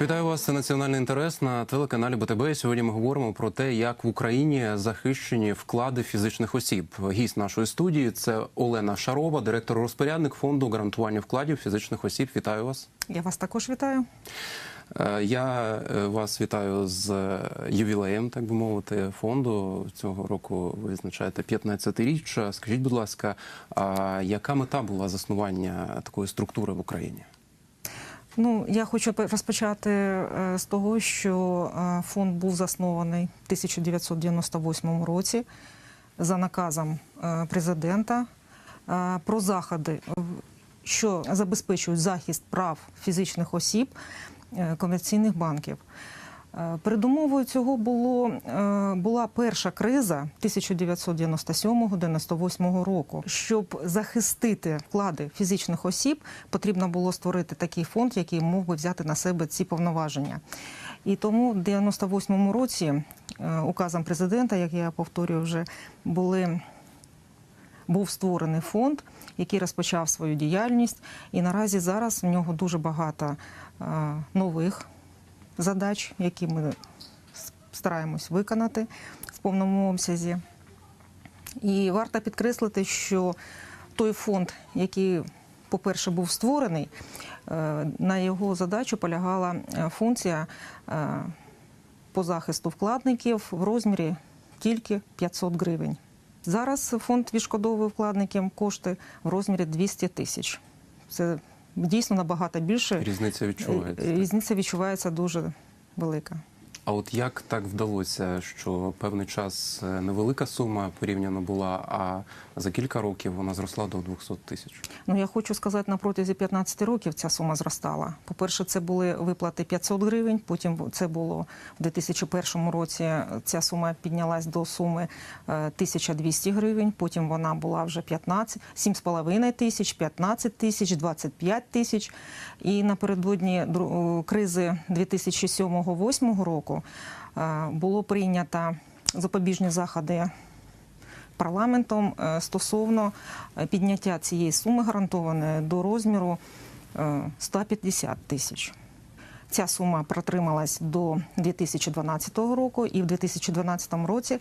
Вітаю вас. Це національний інтерес на телеканалі БТБ. Сьогодні ми говоримо про те, як в Україні захищені вклади фізичних осіб. Гість нашої студії це Олена Шарова, директор розпорядник фонду гарантування вкладів фізичних осіб. Вітаю вас. Я вас також вітаю. Е, Я е, вас вітаю з е, ювілеєм, так би мовити, фонду. Цього року ви відзначаєте 15-річчя. Скажіть, будь ласка, а яка мета була заснування такої структури в Україні? Ну, я хочу розпочати е, з того, що е, фонд був заснований в 1998 році за наказом е, президента про заходи, що забезпечують захист прав фізичних осіб комерційних банків. Е, Передумовою цього було, е, була перша криза 1997-98 року. Щоб захистити вклади фізичних осіб, потрібно було створити такий фонд, який мог би взяти на себе ці повноваження. І тому в 98-му році е, указом президента, як я повторюю, вже були був створений фонд, який розпочав свою діяльність, і наразі зараз в нього дуже багато нових задач, які ми стараємось виконати в повному обсязі. І варто підкреслити, що той фонд, який, по-перше, був створений, е, на його задачу полягала е, функція е, по захисту вкладників в розмірі тільки 500 гривень. Зараз фонд відшкодовує вкладникам кошти в розмірі 200 тисяч. Це дійсно набагато більше. Різниця відчувається. Різниця відчувається дуже велика. А от як так вдалося, що певний час е, невелика сума порівняно була, а за кілька років вона зросла до 200 тисяч? Ну я хочу сказати, на протязі 15 років ця сума зростала. По-перше, це були виплати 500 гривень. Потім це було в 2001 році. Ця сума піднялась до суми е, 1200 гривень. Потім вона була вже 15, 7,5 тисяч, 15 тисяч, 25 тисяч. І напередодні кризи 2007-2008 року е, було прийнято запобіжні заходи парламентом е, стосовно е, підняття цієї суми гарантованої до розміру е, 150 тисяч. Ця сума протрималась до 2012 року, і в 2012 році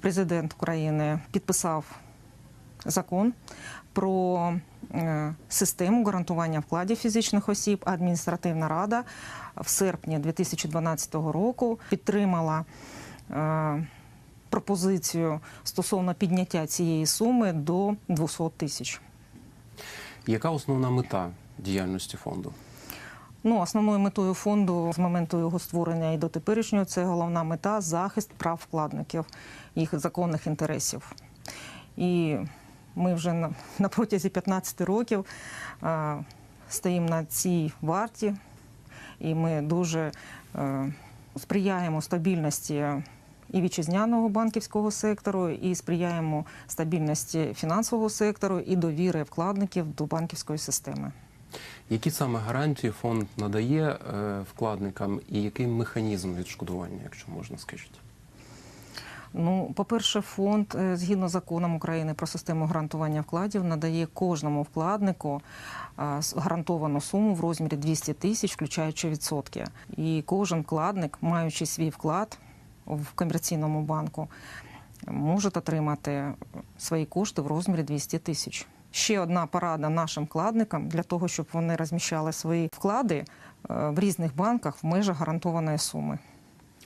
президент України підписав закон про е, систему гарантування вкладів фізичних осіб. Адміністративна рада в серпні 2012 року підтримала е, пропозицію стосовно підняття цієї суми до 200 тисяч. Яка основна мета діяльності фонду? Ну, основною метою фонду з моменту його створення і до теперішнього це головна мета захист прав вкладників, їх законних інтересів. І ми вже на, на протязі 15 років е, стоїмо на цій варті, і ми дуже е, сприяємо стабільності і вітчизняного банківського сектору, і сприяємо стабільності фінансового сектору і довіри вкладників до банківської системи. Які саме гарантії фонд надає е, вкладникам і який механізм відшкодування, якщо можна скажіть? Ну, по-перше, фонд е, згідно з законом України про систему гарантування вкладів надає кожному вкладнику гарантовану суму в розмірі 200 тисяч, включаючи відсотки. І кожен вкладник, маючи свій вклад в комерційному банку, може отримати свої кошти в розмірі 200 тисяч. Ще одна порада нашим вкладникам для того, щоб вони розміщали свої вклади е, в різних банках в межах гарантованої суми.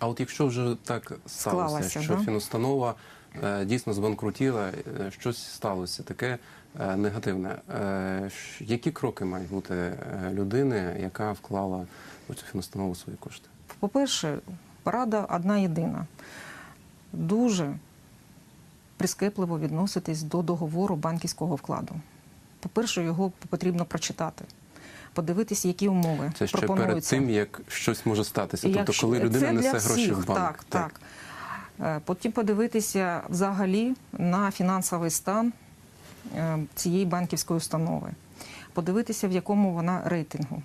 А от якщо вже так сталося, Склалося, що да? фінустанова е, дійсно збанкрутіла, е, щось сталося таке е, негативне. е, Які кроки мають бути е, людини, яка вклала у цю фінустанову свої кошти? По-перше, порада одна єдина. Дуже прискепливо відноситись до договору банківського вкладу. По-перше, його потрібно прочитати, подивитися, які умови Це ще перед тим, як щось може статися. Тобто, якщо- коли людина це несе для гроші в банк. Так, так. Е, Потім подивитися взагалі на фінансовий стан е, цієї банківської установи, подивитися, в якому вона рейтингу,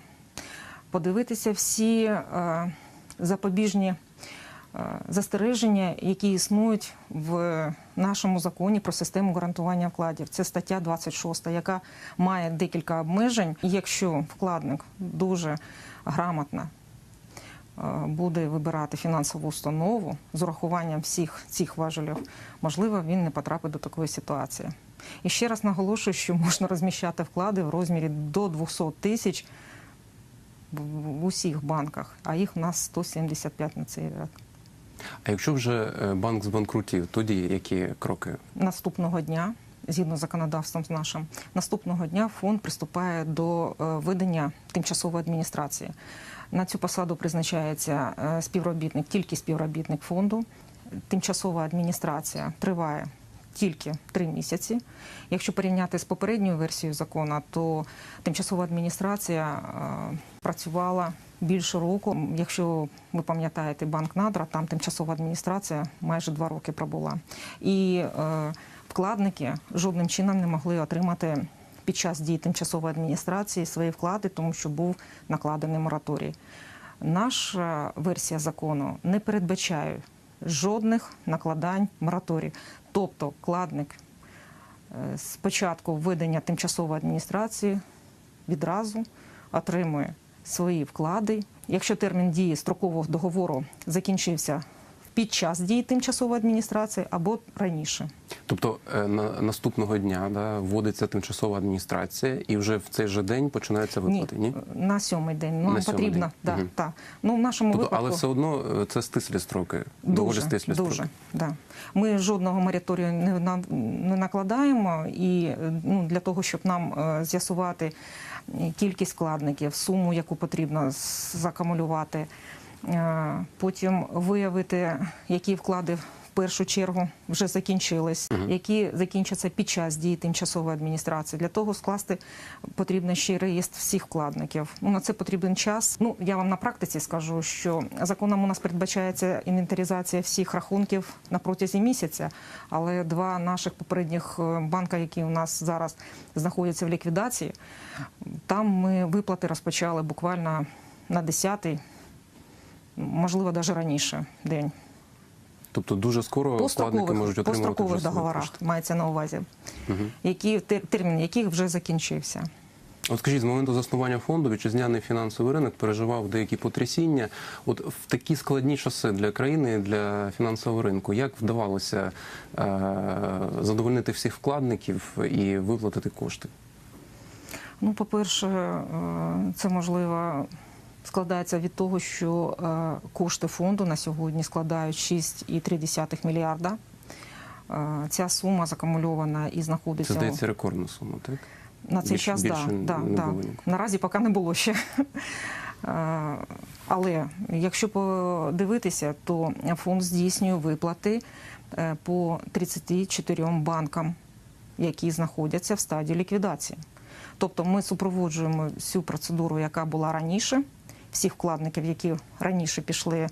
подивитися всі е, запобіжні застереження, які існують в нашому законі про систему гарантування вкладів. Це стаття 26, яка має декілька обмежень. Якщо вкладник дуже грамотно буде вибирати фінансову установу з урахуванням всіх цих важелів, можливо, він не потрапить до такої ситуації. І ще раз наголошую, що можна розміщати вклади в розмірі до 200 тисяч в- в усіх банках, а їх у нас 175 на цей рік. А якщо вже е, банк збанкрутів, тоді які кроки? наступного дня, згідно з законодавством з нашим, наступного дня фонд приступає до е, видання тимчасової адміністрації. На цю посаду призначається е, співробітник, тільки співробітник фонду. Тимчасова адміністрація триває тільки три місяці. Якщо порівняти з попередньою версією закону, то тимчасова адміністрація е, працювала більше року. Якщо ви пам'ятаєте банк Надра, там тимчасова адміністрація майже два роки пробула. І е, вкладники жодним чином не могли отримати під час дії тимчасової адміністрації свої вклади, тому що був накладений мораторій. Наша версія закону не передбачає жодних накладань мораторій. Тобто вкладник е, з початку введення тимчасової адміністрації відразу отримує свої вклади. Якщо термін дії строкового договору закінчився під час дії тимчасової адміністрації або раніше. Тобто е, на наступного дня да, вводиться тимчасова адміністрація, і вже в цей же день починаються виплати. Ні, на сьомий день. Нам На потрібно. день. Да, Мгм. та. Ну, в нашому Тобто, випадку але все одно е, це стислі строки, доволі дуже, стислі дуже, строки. да. Ми жодного мораторію не, на- не накладаємо, і е, ну, для того, щоб нам е, з'ясувати е, кількість вкладників, суму, яку потрібно закамулювати, е, потім виявити, які вклади першу чергу вже закінчились, які закінчаться під час дії тимчасової адміністрації. Для того скласти потрібно ще й реєстр всіх вкладників. Ну на це потрібен час. Ну я вам на практиці скажу, що законом у нас передбачається інвентаризація всіх рахунків на протязі місяця, але два наших попередніх е, банка, які у нас зараз знаходяться в ліквідації, там ми виплати розпочали буквально на 10-й, можливо, навіть раніше день. Тобто дуже скоро По вкладники можуть по отримувати строкових вже договорах кошти. мається на увазі, Мгм. які тер- термін яких вже закінчився. От скажіть, з моменту заснування фонду вітчизняний фінансовий ринок переживав деякі потрясіння. От в такі складні часи для країни, для фінансового ринку, як вдавалося е- задовольнити всіх вкладників і виплатити кошти? Ну, по-перше, е, це можливо складається від того, що е, кошти фонду на сьогодні складають 6,3 мільярда. Е, Ця сума закумульована і Це знаходиться здається рекордна сума, так? на цей більше- час. більше да, не да, було да. Наразі поки не було ще. Е, Але якщо подивитися, то фонд здійснює виплати по 34 банкам, які знаходяться в стадії ліквідації. Тобто ми супроводжуємо всю процедуру, яка була раніше. Всіх вкладників, які раніше пішли,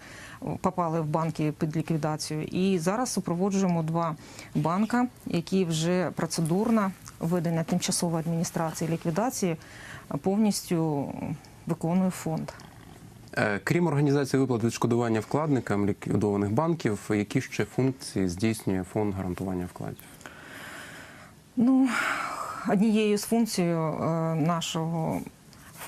попали в банки під ліквідацію. І зараз супроводжуємо два банка, які вже процедурно введення тимчасової адміністрації ліквідації повністю виконує фонд. Е, Крім організації виплат відшкодування вкладникам ліквідованих банків, які ще функції здійснює фонд гарантування вкладів? Ну, однією з функцій е, нашого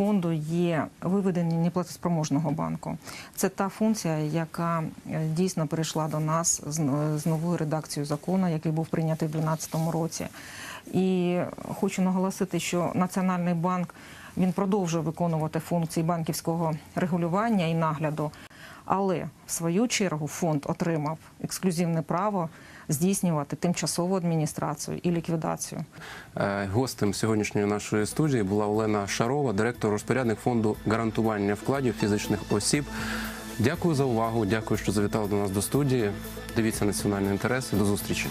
фонду є виведення неплатоспроможного банку. Це та функція, яка е, дійсно перейшла до нас з новою редакцією закону, який був прийнятий у 2012 році. І хочу наголосити, що Національний банк він продовжує виконувати функції банківського регулювання і нагляду. Але в свою чергу фонд отримав ексклюзивне право здійснювати тимчасову адміністрацію і ліквідацію. Е, Гостем сьогоднішньої нашої студії була Олена Шарова, директор розпорядник фонду гарантування вкладів фізичних осіб. Дякую за увагу. Дякую, що завітали до нас до студії. Дивіться національний інтерес. До зустрічі.